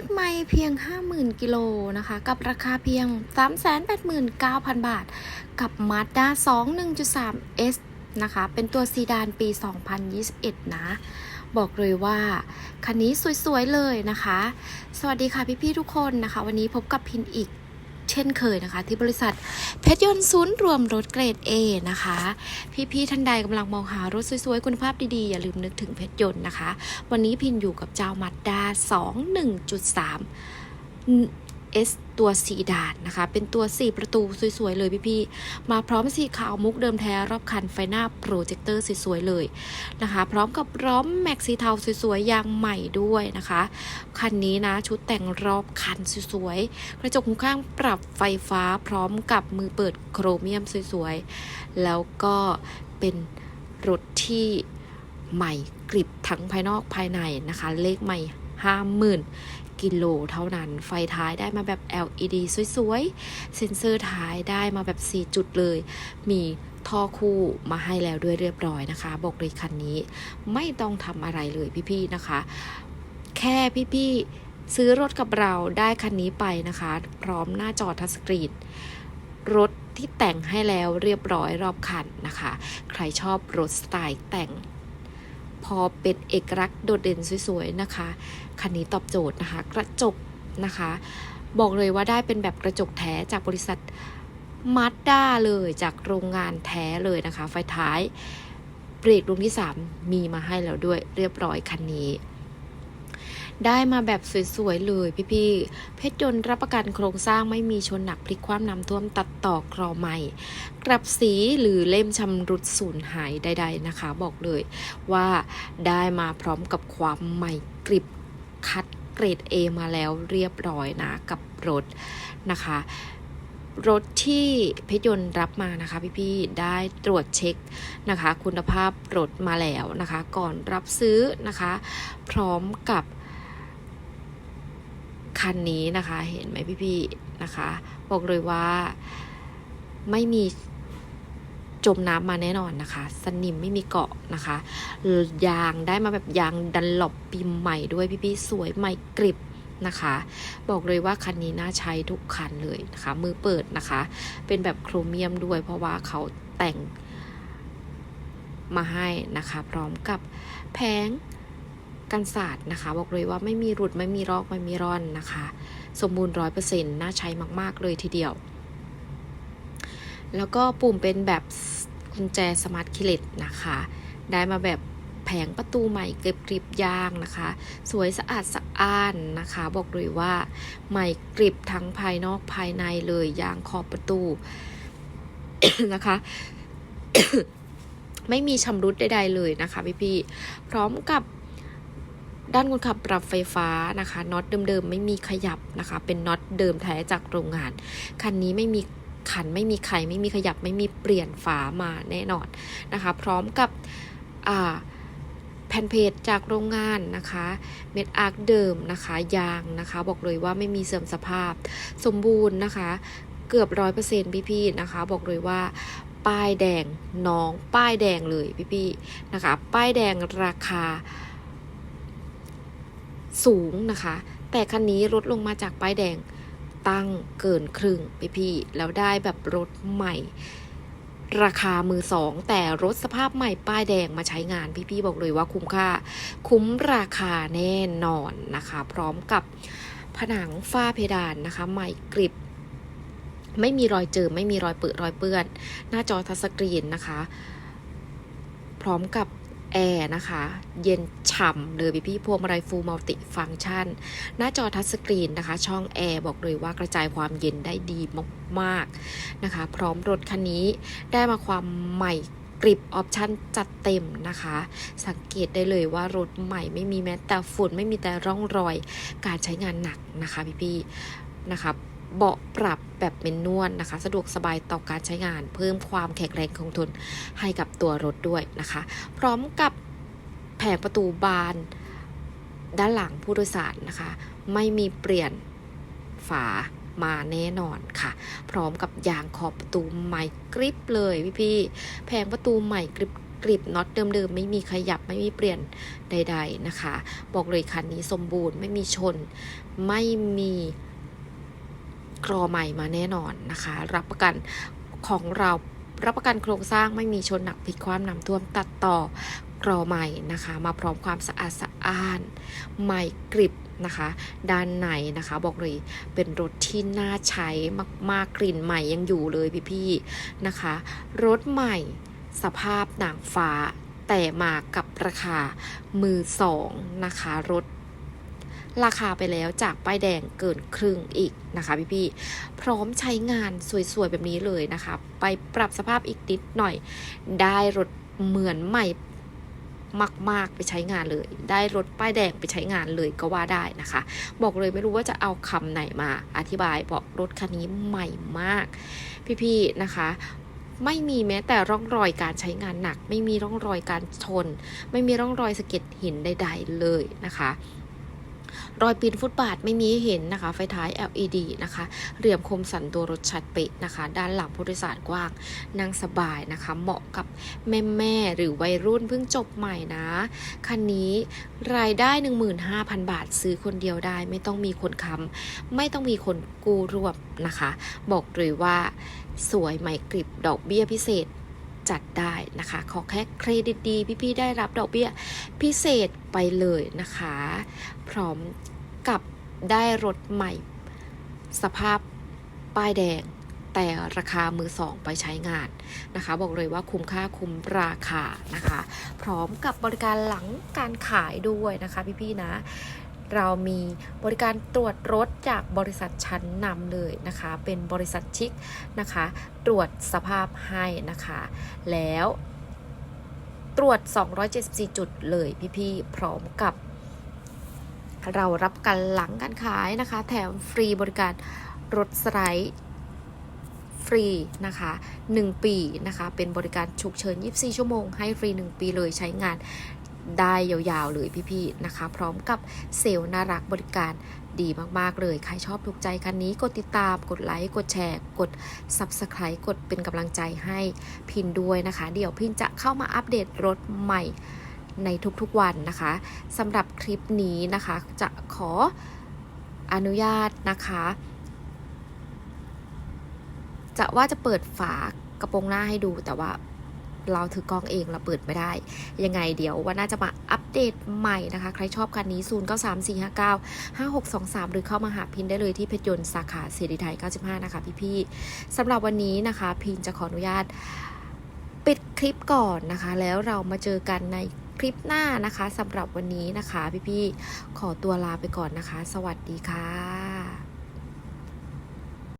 ขไม่เพียง 50,000 กิโลนะคะ กับราคาเพียง 389,000 บาท กับ Mazda 2 1.3 S นะคะ เป็นตัวซีดานปี 2021 นะ บอกเลยว่า คันนี้สวย ๆ เลยนะคะ สวัสดีค่ะพี่ ๆ ทุกคนนะคะ วันนี้พบกับพินอีก เช่นเคยนะคะ ที่บริษัทเพชรยนต์ศูนย์รวมรถเกรด A นะคะ พี่ๆท่านใดกำลังมองหารถสวยๆ คุณภาพดีๆ อย่าลืมนึกถึงเพชรยนต์นะคะ วันนี้พินอยู่กับเจ้ามัดดา 2 1.3 S ตัวสีดานนะคะ เป็นตัว 4 ประตูสวยๆ เลยพี่ๆ มาพร้อมสีขาวมุกเดิมแท้รอบคันไฟหน้าโปรเจคเตอร์สวยๆ เลยนะคะ พร้อมกับร้อมแม็กซีเทาสวยๆ ยางใหม่ด้วยนะคะ คันนี้นะชุดแต่งรอบคันสวยๆ กระจกหูข้างปรับไฟฟ้าพร้อมกับมือเปิดโครเมียมสวยๆ แล้วก็เป็นรถที่ใหม่กริบทั้งภายนอกภายในนะคะ เลขใหม่50,000 กิโลเท่านั้น ไฟท้ายได้มาแบบ LED สวยๆ เซ็นเซอร์ท้ายได้มาแบบ 4 จุดเลย มีท่อคู่มาให้แล้วด้วยเรียบร้อยนะคะ บอกเลยคันนี้ ไม่ต้องทำอะไรเลยพี่ๆนะคะ แค่พี่ๆซื้อรถกับเราได้คันนี้ไปนะคะ พร้อมหน้าจอทัชสกรีนรถที่แต่งให้แล้วเรียบร้อยรอบคันนะคะ ใครชอบรถสไตล์แต่ง พอเป็นเอกลักษณ์โดดเด่นสวยๆนะคะ คันนี้ตอบโจทย์นะคะ กระจกนะคะ บอกเลยว่าได้เป็นแบบกระจกแท้จากบริษัทมาสด้าเลยจากโรงงานแท้เลยนะคะ ไฟท้ายเบรกดวงที่ 3 มีมาให้แล้วด้วยเรียบร้อยคันนี้ ได้มาแบบสวยๆเลยพี่ๆเพชรยนต์รับประกันโครงสร้างไม่มีชนหนักพลิกคว่ำน้ำท่วมตัดต่อครอใหม่ กลับสีหรือเล่มชำรุดสูญหายใด ๆนะคะ บอกเลยว่าได้มาพร้อมกับความใหม่กริบคัดเกรด A มาแล้วเรียบร้อยนะกับรถนะคะรถที่เพชรยนต์รับมานะคะพี่ๆได้ตรวจเช็คนะคะ คุณภาพรถมาแล้วนะคะ ก่อนรับซื้อนะคะ พร้อมกับ คันนี้นะคะ เห็นไหมพี่ๆนะคะ บอกเลยว่าไม่มีจมน้ำมาแน่นอนนะคะ สนิมไม่มีเกาะนะคะ ยางได้มาแบบยางดันหลบปีใหม่ด้วยพี่ๆสวยใหม่กริบนะคะ บอกเลยว่าคันนี้น่าใช้ทุกคันเลยนะคะ มือเปิดนะคะ เป็นแบบโครเมียมด้วย เพราะว่าเขาแต่งมาให้นะคะ พร้อมกับแผง กันศาสตร์นะคะ บอกเลยว่าไม่มีหลุดไม่มีรอกไม่มีร่อนนะคะ สมบูรณ์ร้อยเปอร์เซ็นต์น่าใช้มากๆเลยทีเดียว แล้วก็ปุ่มเป็นแบบกุญแจสมาร์ทคิเลตนะคะ ได้มาแบบแผงประตูใหม่เก็บกริบยางนะคะ สวยสะอาดสะอ้านนะคะ บอกเลยว่าใหม่กริบทั้งภายนอกภายในเลยยางขอบประตูนะคะไม่มีชำรุดใดๆเลยนะคะพี่ๆ พร้อมกับ ด้านคนขับปรับไฟฟ้านะคะน็อตเดิมๆไม่มีขยับนะคะ เป็นน็อตเดิมแท้จากโรงงาน คันนี้ไม่มีขันไม่มีไขไม่มีขยับไม่มีเปลี่ยนฝามาแน่นอนนะคะ พร้อมกับแผ่นเพจจากโรงงานนะคะ เม็ดอาร์คเดิมนะคะยางนะคะ บอกเลยว่าไม่มีเสื่อมสภาพ สมบูรณ์นะคะ เกือบร้อยเปอร์เซ็นต์พี่ๆนะคะ บอกเลยว่าป้ายแดงน้องป้ายแดงเลยพี่ๆนะคะ ป้ายแดงราคา สูงนะคะ แต่คันนี้ลดลงมาจากป้ายแดงตั้งเกินครึ่งพี่พี่ แล้วได้แบบรถใหม่ ราคามือสอง แต่รถสภาพใหม่ป้ายแดงมาใช้งานพี่พี่ๆบอกเลยว่าคุ้มค่า คุ้มราคาแน่นอนนะคะ พร้อมกับผนังฝ้าเพดานนะคะ ใหม่กริบ ไม่มีรอยเจิมไม่มีรอยเปื้อนรอยเปื้อน หน้าจอทัชสกรีนนะคะ พร้อมกับ แอร์นะคะ เย็นฉ่ำเลยพี่พี่พวงมาลัยฟูลมัลติฟังชัน หน้าจอทัชสกรีนนะคะ ช่องแอร์บอกเลยว่ากระจายความเย็นได้ดีมากๆนะคะ พร้อมรถคันนี้ได้มาความใหม่กริบออปชันจัดเต็มนะคะ สังเกตได้เลยว่ารถใหม่ไม่มีแม้แต่ฝุ่นไม่มีแต่ร่องรอย การใช้งานหนักนะคะพี่พี่ๆนะคะ เบาะปรับแบบเป็นนวลนะคะ สะดวกสบายต่อการใช้งาน เพิ่มความแข็งแรงคงทนให้กับตัวรถด้วยนะคะ พร้อมกับแผงประตูบานด้านหลังผู้โดยสารนะคะ ไม่มีเปลี่ยนฝามาแน่นอนค่ะ พร้อมกับยางขอบประตูใหม่กริบเลยพี่ๆแผงประตูใหม่กริบกริบน็อตเดิมๆไม่มีขยับไม่มีเปลี่ยนใด ๆนะคะ บอกเลยคันนี้สมบูรณ์ไม่มีชน ไม่มี กรอใหม่มาแน่นอนนะคะ รับประกันของเรารับประกันโครงสร้างไม่มีชนหนักพลิกความน้ำท่วมตัดต่อกรอใหม่นะคะ มาพร้อมความสะอาดสะอ้านใหม่กริบนะคะ ด้านในนะคะบอกเลยเป็นรถที่น่าใช้มากๆกลิ่นใหม่ยังอยู่เลยพี่ๆนะคะ รถใหม่สภาพหนังฟ้าแต่มากับราคามือสองนะคะรถ ราคาไปแล้วจากป้ายแดงเกินครึ่งอีกนะคะพี่ๆพร้อมใช้งานสวยๆแบบนี้เลยนะคะ ไปปรับสภาพอีกนิดหน่อย ได้รถเหมือนใหม่มาก ๆ ไปใช้งานเลย ได้รถป้ายแดงไปใช้งานเลยก็ว่าได้นะคะ บอกเลยไม่รู้ว่าจะเอาคำไหนมาอธิบายบอกรถคันนี้ใหม่มาก พี่ๆนะคะ ไม่มีแม้แต่ร่องรอยการใช้งานหนัก ไม่มีร่องรอยการชน ไม่มีร่องรอยสะเก็ดหินใด ๆ เลยนะคะ รอยปีนฟุตบาทไม่มีให้เห็นนะคะ ไฟท้าย LED นะคะ เหลี่ยมคมสันตัวรถชัดเป๊ะนะคะ ด้านหลังผู้โดยสารกว้างนั่งสบายนะคะ เหมาะกับแม่แม่หรือวัยรุ่นเพิ่งจบใหม่นะ คันนี้รายได้ 15,000 บาทซื้อคนเดียวได้ ไม่ต้องมีคนค้ำไม่ต้องมีคนกู้รวบนะคะ บอกเลยว่าสวยใหม่กริบดอกเบี้ยพิเศษ จัดได้นะคะ ขอแค่เครดิตดีพี่ๆได้รับดอกเบี้ยพิเศษไปเลยนะคะ พร้อมกับได้รถใหม่ สภาพป้ายแดงแต่ราคามือสองไปใช้งานนะคะ บอกเลยว่าคุ้มค่าคุ้มราคานะคะ พร้อมกับบริการหลังการขายด้วยนะคะพี่ๆนะ เรามีบริการตรวจรถจากบริษัทชั้นนำเลยนะคะ เป็นบริษัทชิคนะคะ ตรวจสภาพให้นะคะ แล้วตรวจ 274 จุดเลยพี่ๆ พร้อมกับ เรารับกันหลังการขายนะคะ แถมฟรีบริการรถสไลด์ฟรีนะคะ 1 ปีนะคะ เป็นบริการฉุกเฉิน 24 ชั่วโมง ให้ฟรี 1 ปีเลยใช้งาน ได้ยาวๆเลยพี่ๆนะคะ พร้อมกับเซลล์น่ารักบริการดีมากๆเลย ใครชอบถูกใจคันนี้กดติดตาม กดไลค์ กดแชร์ กด Subscribe กดเป็นกำลังใจให้พินด้วยนะคะ เดี๋ยวพินจะเข้ามาอัปเดตรถใหม่ในทุกๆวันนะคะสำหรับคลิปนี้นะคะจะขออนุญาตนะคะ จะว่าจะเปิดฝากระโปรงหน้าให้ดูแต่ว่า เราถือกล้องเองเราเปิดไม่ได้ ยังไงเดี๋ยววันหน้าจะมาอัปเดตใหม่นะคะ ใครชอบคันนี้0 9 3 4 5 9 5 6 2 3 หรือเข้ามาหาพินได้เลยที่เพชรยนต์สาขาเสรีไทย 95 นะคะพี่ๆสำหรับวันนี้นะคะ พินจะขออนุญาตปิดคลิปก่อนนะคะ แล้วเรามาเจอกันในคลิปหน้านะคะสำหรับวันนี้นะคะ พี่ๆขอตัวลาไปก่อนนะคะ สวัสดีค่ะ